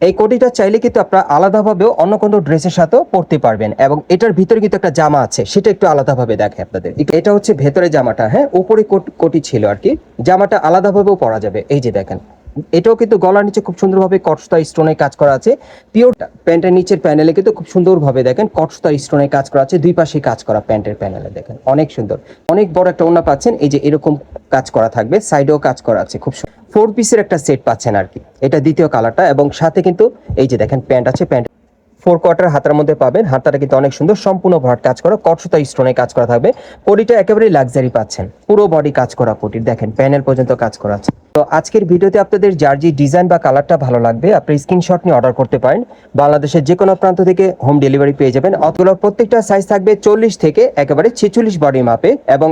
এই কোটিটা চাইলে কিন্তু আপনারা আলাদাভাবেও অন্য কোনো ড্রেসের সাথেও পরতে পারবেন এবং এটার ভিতরে কিন্তু একটা জামা আছে, সেটা একটু আলাদাভাবে দেখে আপনাদের। এটা হচ্ছে ভেতরে জামাটা হ্যাঁ? উপরে কোট- ছিল আর কি। জামাটা আলাদাভাবেও পরা যাবে, এই যে দেখেন। এটাও কিন্তু গলার নিচে খুব সুন্দরভাবে কটসতা স্টোনের কাজ করা আছে। পিওরটা প্যান্টের নিচের প্যানেলে কিন্তু খুব সুন্দরভাবে দেখেন, কটসতা স্টোনের কাজ করা আছে, দুই পাশে কাজ করা প্যান্টের প্যানেলে দেখেন, অনেক সুন্দর। অনেক বড় একটা ওনা পাচ্ছেন, এই যে এরকম কাজ করা থাকবে, সাইডেও কাজ করা আছে, খুব ফোর পিসের একটা সেট পাচ্ছেন আর কি। এটা দ্বিতীয় কালারটা এবং সাথে কিন্তু এই যে দেখেন প্যান্ট আছে, প্যান্ট ফোর কোয়ার্টার হাতার মধ্যে পাবেন। হাতাটা কিন্তু অনেক সুন্দর, সম্পূর্ণ ভরাট কাজ করা, কটসুতা স্টোনে কাজ করা থাকবে। কোটিটা একেবারেই লাক্সারি পাচ্ছেন, পুরো বডি কাজ করা কোটির দেখেন, প্যানেল পর্যন্ত কাজ করা আছে। তো আজকের ভিডিওতে আপনাদের যার যে ডিজাইন বা কালারটা ভালো লাগবে, আপনি স্ক্রিনশট নিয়ে অর্ডার করতে পারেন। বাংলাদেশের যে কোনো প্রান্ত থেকে হোম ডেলিভারি পেয়ে যাবেন। অথবা প্রত্যেকটা সাইজ থাকবে চল্লিশ থেকে একেবারে ছেচল্লিশ বডি মাপে এবং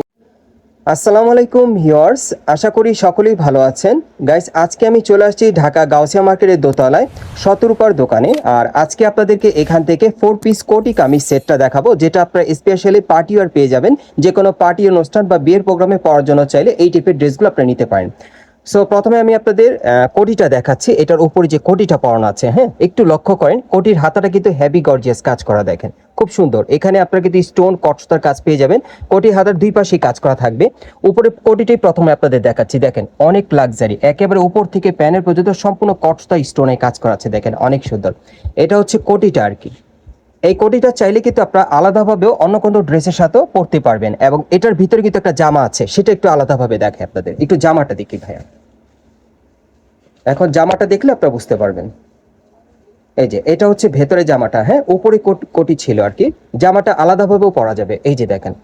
আসসালামু আলাইকুম ভিউয়ার্স, আশা করি সকলেই ভালো আছেন। গাইস আজকে আমি চলে আসছি ঢাকা গাউসিয়া মার্কেটের দোতলায় শতরূপার দোকানে। আর আজকে আপনাদেরকে এখান থেকে ফোর পিস কোটি কামিজ সেটটা দেখাবো, যেটা আপনারা স্পেশালি পার্টি ওয়ার পেয়ে যাবেন। যে কোনো পার্টি অনুষ্ঠান বা বিয়ের প্রোগ্রামে পড়ার জন্য চাইলে এই টাইপের ড্রেসগুলো আপনারা নিতে পারেন। সো প্রথমে আমি আপনাদের কোটিটা দেখাচ্ছি। এটার উপরে যে কোটিটা পরানো আছে হ্যাঁ? একটু লক্ষ্য করেন, কোটির হাতাটা কিন্তু হেভি গর্জিয়াস কাজ করা দেখেন। খুব সুন্দর। এখানে আপনারা কিন্তু স্টোন কটসতার কাজ পেয়ে যাবেন। কোটির হাতার দুই পাশেই কাজ করা থাকবে। উপরে কোটিটাই প্রথমে আপনাদের দেখাচ্ছি। দেখেন, অনেক লাক্সারি একেবারে উপর থেকে প্যানের পর্যন্ত সম্পূর্ণ কটসতা স্টোনে কাজ করা আছে। দেখেন, অনেক সুন্দর। এটা হচ্ছে কোটিটা আর কি। এই কোটিটা চাইলে কিন্তু আপনারা আলাদাভাবেও অন্য কোনো ড্রেসের সাথেও পরতে পারবেন। এবং এটার ভিতরে কিন্তু একটা জামা আছে, সেটা একটু আলাদাভাবে দেখে আপনাদের। একটু জামাটা দেখি ভাইয়া। এখন জামাটা দেখলে আপনারা বুঝতে পারবেন। এই যে, এটা হচ্ছে ভেতরে জামাটা হ্যাঁ? উপরে কোট- ছিল আর কি। জামাটা আলাদাভাবেও পরা যাবে। এই যে দেখেন,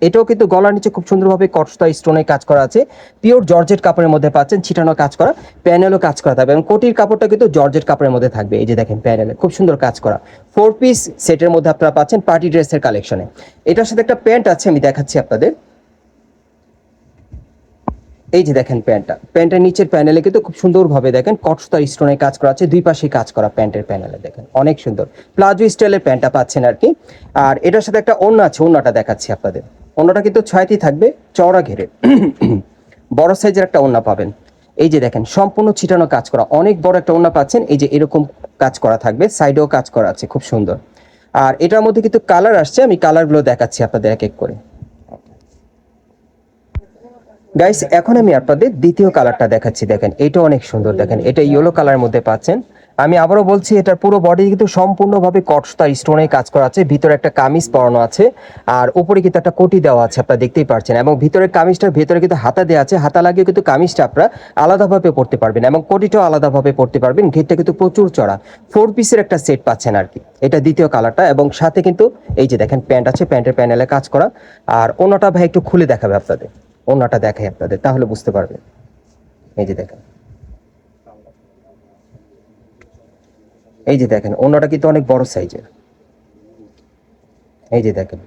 এটাও কিন্তু গলার নিচে খুব সুন্দরভাবে কটসতা স্টোনে কাজ করা আছে। পিওর জর্জেট কাপড়ের মধ্যে পাচ্ছেন, ছিটানো কাজ করা, প্যানেলও কাজ করা থাকবে এবং কোটির কাপড়টা কিন্তু জর্জেট কাপড়ের মধ্যে থাকবে। এই যে দেখেন, প্যানেলে খুব সুন্দর কাজ করা। ফোর পিস সেটের মধ্যে আপনারা পাচ্ছেন পার্টি ড্রেসের কালেকশনে এটার সাথে একটা প্যান্ট আছে, আমি দেখাচ্ছি আপনাদের। এই যে দেখেন প্যান্টটা, প্যান্টের নিচের প্যানেলে কিন্তু খুব সুন্দরভাবে দেখেন কটসতার স্টোনের কাজ করা আছে, দুই পাশে কাজ করা প্যান্টের প্যানেলে দেখেন, অনেক সুন্দর। প্লাজো স্টাইলের প্যান্টটা পাচ্ছেন আর কি। আর এটার সাথে একটা অন্য আছে অন্যটা দেখাচ্ছি আপনাদের। অন্যটা কিন্তু ছয়টি থাকবে, চওড়া ঘেরে। বড় সাইজের একটা ওন্না পাবেন। এই যে দেখেন, সম্পূর্ণ ছিটানো কাজ করা, অনেক বড় একটা ওন্না পাচ্ছেন, এই যে এরকম কাজ করা থাকবে, সাইডেও কাজ করা আছে, খুব সুন্দর। আর এটার মধ্যে কিন্তু কালার আসছে, আমি কালারগুলো দেখাচ্ছি আপনাদের এক এক করে। গাইস এখন আমি আপনাদের দ্বিতীয় কালারটা দেখাচ্ছি, দেখেন এটা অনেক সুন্দর, দেখেন, এটা ইয়েলো কালারের মধ্যে পাচ্ছেন। আমি আবারও বলছি, এটার পুরো বডি কিন্তু সম্পূর্ণভাবে কটসতা স্টোনে কাজ করা আছে, ভিতরে একটা কামিজ পরানো আছে, আর উপরে কিন্তু একটা কোটি দেওয়া আছে, আপনারা দেখতেই পাচ্ছেন এবং ভিতরের কামিজটার ভিতরে কিন্তু হাতা দেওয়া আছে, হাতা লাগিয়ে কিন্তু কামিজটা আপনারা আলাদাভাবে পড়তে পারবেন, এবং কোটিটাও আলাদাভাবে পড়তে পারবেন, ঘেরটা কিন্তু প্রচুর চড়া। ফোর পিসের একটা সেট পাচ্ছেন আর কি, এটা দ্বিতীয় কালারটা এবং সাথে কিন্তু এই যে দেখেন, প্যান্ট আছে, প্যান্টের প্যানেলে কাজ করা, আর অন্যটা ভাই একটু খুলে দেখাবে আপনাদের। অন্যটা দেখাই আপনাদের, তাহলে বুঝতে পারবেন। এই যে দেখেন। এই যে দেখেন অন্যটা কিন্তু অনেক বড় সাইজের। এই যে দেখেন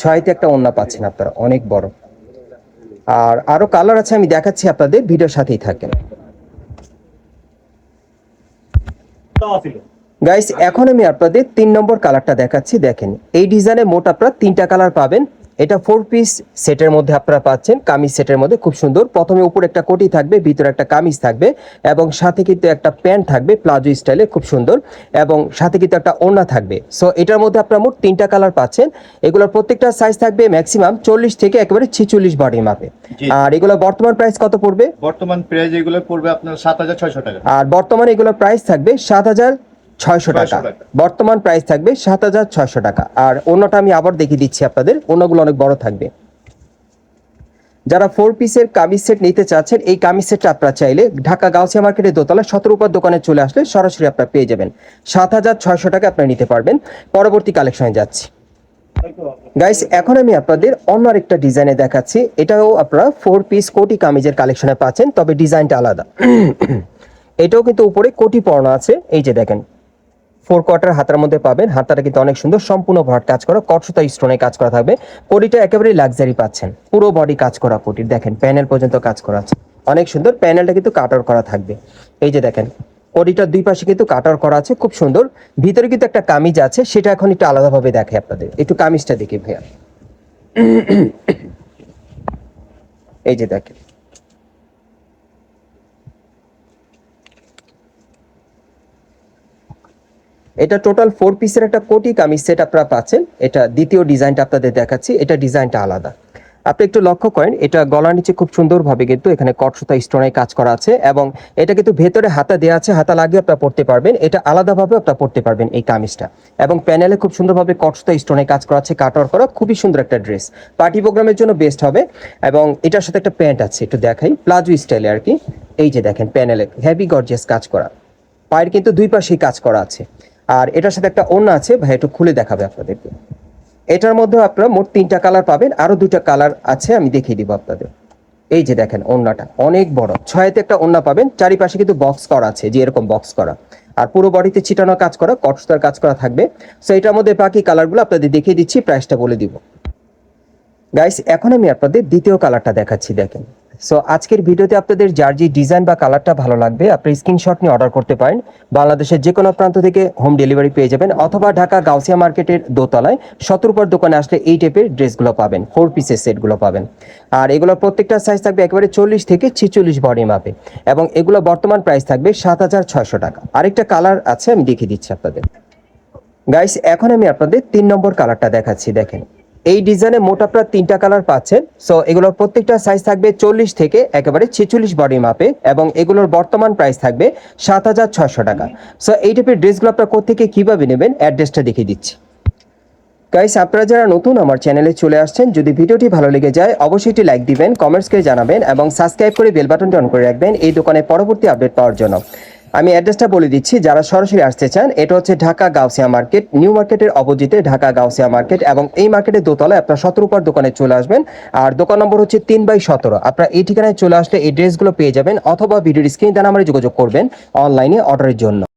ছয়তে একটা অন্য পাচ্ছেন আপনারা, অনেক বড়। আর আরও কালার আছে, আমি দেখাচ্ছি আপনাদের, ভিডিওর সাথেই থাকেন। গাইস এখন আমি আপনাদের তিন নম্বর কালারটা দেখাচ্ছি, দেখেন। এই ডিজাইনে মোট আপনারা তিনটা কালার পাবেন এটা ফোর পিস সেটের মধ্যে আপনারা পাচ্ছেন কামিজ সেটের মধ্যে খুব সুন্দর। প্রথমে উপরে একটা কোটি থাকবে ভিতরে একটা কামিজ থাকবে এবং সাথে কিন্তু একটা প্যান্ট থাকবে প্লাজো স্টাইলে খুব সুন্দর এবং সাথে কিন্তু একটা ওড়না থাকবে। সো এটার মধ্যে আপনারা মোট তিনটা কালার পাচ্ছেন। এগুলোর প্রত্যেকটা সাইজ থাকবে ম্যাক্সিমাম চল্লিশ থেকে একেবারে ছিচল্লিশ বডি মাপে আর এগুলো বর্তমান প্রাইস কত পড়বে? বর্তমান প্রাইস এগুলো পড়বে আপনার সাত হাজার ছয়শো টাকা। আর বর্তমানে এগুলোর প্রাইস থাকবে সাত হাজার ছয়শো টাকা। বর্তমান প্রাইস থাকবে সাত হাজার ছয়শো টাকা। আর অন্যটা আমি আবার দেখিয়ে দিচ্ছি আপনাদের অন্যগুলো অনেক বড় থাকবে। যারা ফোর পিসের কামিজ সেট নিতে চাচ্ছেন এই কামিজ সেটটা আপনারা চাইলে ঢাকা গাউসিয়া মার্কেটের দোতলা সতেরো উপর দোকানে চলে আসলে সরাসরি আপনারা পেয়ে যাবেন। সাত হাজার ছয়শো টাকা আপনারা নিতে পারবেন। পরবর্তী কালেকশনে যাচ্ছি। গাইস এখন আমি আপনাদের অন্য আরেকটা ডিজাইনে দেখাচ্ছি। এটাও আপনারা ফোর পিস কোটি কামিজের কালেকশনে পাচ্ছেন তবে ডিজাইনটা আলাদা। এটাও কিন্তু উপরে কোটি পড়ানো আছে। এই যে দেখেন ফোর কোয়ার্টার হাতার মধ্যে পাবেন। হাতাটা কিন্তু অনেক সুন্দর, সম্পূর্ণ ভরাট কাজ করা কটসুতা স্টোনে কাজ করা থাকবে। কোটিটা একেবারে লাক্সারি পাচ্ছেন। পুরো বডি কাজ করা কোটির দেখেন প্যানেল পর্যন্ত কাজ করা আছে। অনেক সুন্দর প্যানেলটা কিন্তু কাটার করা থাকবে। এই যে দেখেন কোটিটার দুই পাশে কিন্তু কাটার করা আছে, খুব সুন্দর। ভিতরে কিন্তু একটা কামিজ আছে, সেটা এখন একটু আলাদাভাবে দেখে আপনাদের। একটু কামিজটা দেখি ভাইয়া। এই যে দেখেন এটা টোটাল ফোর পিসের একটা কোটি কামিজ সেট আপনারা পাচ্ছেন। এটা দ্বিতীয় ডিজাইনটা আপনাদের দেখাচ্ছি। এটা ডিজাইনটা আলাদা। আপনি একটু লক্ষ্য করেন, এটা গলার নিচে খুব সুন্দরভাবে কিন্তু এখানে কটসুতা স্টোনের কাজ করা আছে এবং এটা কিন্তু ভেতরে হাতা দেওয়া আছে, হাতা লাগিয়ে আপনারা পড়তে পারবেন। এটা আলাদাভাবে আপনারা পড়তে পারবেন এই কামিজটা। এবং প্যানেলে খুব সুন্দরভাবে কটসুতা স্টোনের কাজ করা আছে কাটওয়ার করা, খুবই সুন্দর একটা ড্রেস পার্টি প্রোগ্রামের জন্য বেস্ট হবে এবং এটার সাথে একটা প্যান্ট আছে, একটু দেখাই। প্লাজো স্টাইলে আর কি। এই যে দেখেন প্যানেলে হেভি গর্জিয়াস কাজ করা। পায়ের কিন্তু দুই পাশেই কাজ করা আছে। আর এটার সাথে একটা ওড়না আছে, ভাই, একটু খুলে দেখাবে আপনাদেরকে। এটার মধ্যে আপনারা মোট তিনটা কালার পাবেন, আরও দুটো কালার আছে, আমি দেখিয়ে দিব আপনাদের। এই যে দেখেন ওড়নাটা, অনেক বড়। ছয়তে একটা ওড়না পাবেন, চারিপাশে কিন্তু বক্স করা আছে, যে এরকম বক্স করা। আর পুরো বডিতে ছিটানো কাজ করা কটস্টার কাজ করা থাকবে। সো এটার মধ্যে বাকি কালারগুলো আপনাদের দেখিয়ে দিচ্ছি প্রাইসটা বলে দিব। গাইস এখন আমি আপনাদের দ্বিতীয় কালারটা দেখাচ্ছি, দেখেন। সো আজকের ভিডিওতে আপনাদের যার যে ডিজাইন বা কালারটা ভালো লাগবে, আপনি স্ক্রিনশট নিয়ে অর্ডার করতে পারেন। বাংলাদেশের যে কোনো প্রান্ত থেকে হোম ডেলিভারি পেয়ে যাবেন, অথবা ঢাকা গাউসিয়া মার্কেটের দোতলায় সতর্কর দোকানে আসলে এই টাইপের ড্রেসগুলো পাবেন ফোর পিসের সেটগুলো পাবেন। আর এগুলোর প্রত্যেকটা সাইজ থাকবে একেবারে চল্লিশ থেকে ছিচল্লিশ বডি মাপে এবং এগুলো বর্তমান প্রাইস থাকবে সাত হাজার ছয়শো টাকা। আরেকটা কালার আছে, আমি দেখিয়ে দিচ্ছি আপনাদের। গাইস এখন আমি আপনাদের তিন নম্বর কালারটা দেখাচ্ছি, দেখেন। এই ডিজাইনে মোট আপনারা তিনটা কালার পাচ্ছেন। সো এগুলোর প্রত্যেকটা সাইজ থাকবে চল্লিশ থেকে একেবারে ছেচল্লিশ বডি মাপে এবং এগুলোর বর্তমান প্রাইস থাকবে সাত হাজার ছয়শো টাকা। সো এই টাইপের ড্রেসগুলো আপনারা কোথেকে কীভাবে নেবেন অ্যাড্রেসটা দেখিয়ে দিচ্ছি। গাইস আপনারা যারা নতুন আমার চ্যানেলে চলে আসছেন, যদি ভিডিওটি ভালো লেগে যায়, অবশ্যই একটি লাইক দিবেন কমেন্টস করে জানাবেন এবং সাবস্ক্রাইব করে বেল বাটনটি অন করে রাখবেন। এই দোকানে পরবর্তী আপডেট পাওয়ার জন্য। আমি অ্যাড্রেসটা বলে দিচ্ছি, যারা সরাসরি আসতে চান, এটা হচ্ছে ঢাকা গাউসিয়া মার্কেট, নিউ মার্কেটের অপোজিটে ঢাকা গাউসিয়া মার্কেট, এবং এই মার্কেটের দোতলায় আপনার সতেরো পর দোকানে চলে আসবেন, আর দোকান নম্বর হচ্ছে তিন বাই সতেরো। আপনার এই ঠিকানায় চলে আসলে এই ড্রেসগুলো পেয়ে যাবেন, অথবা ভিডিও স্ক্রিন দেন আমার যোগাযোগ করবেন, অনলাইনে অর্ডারের জন্য।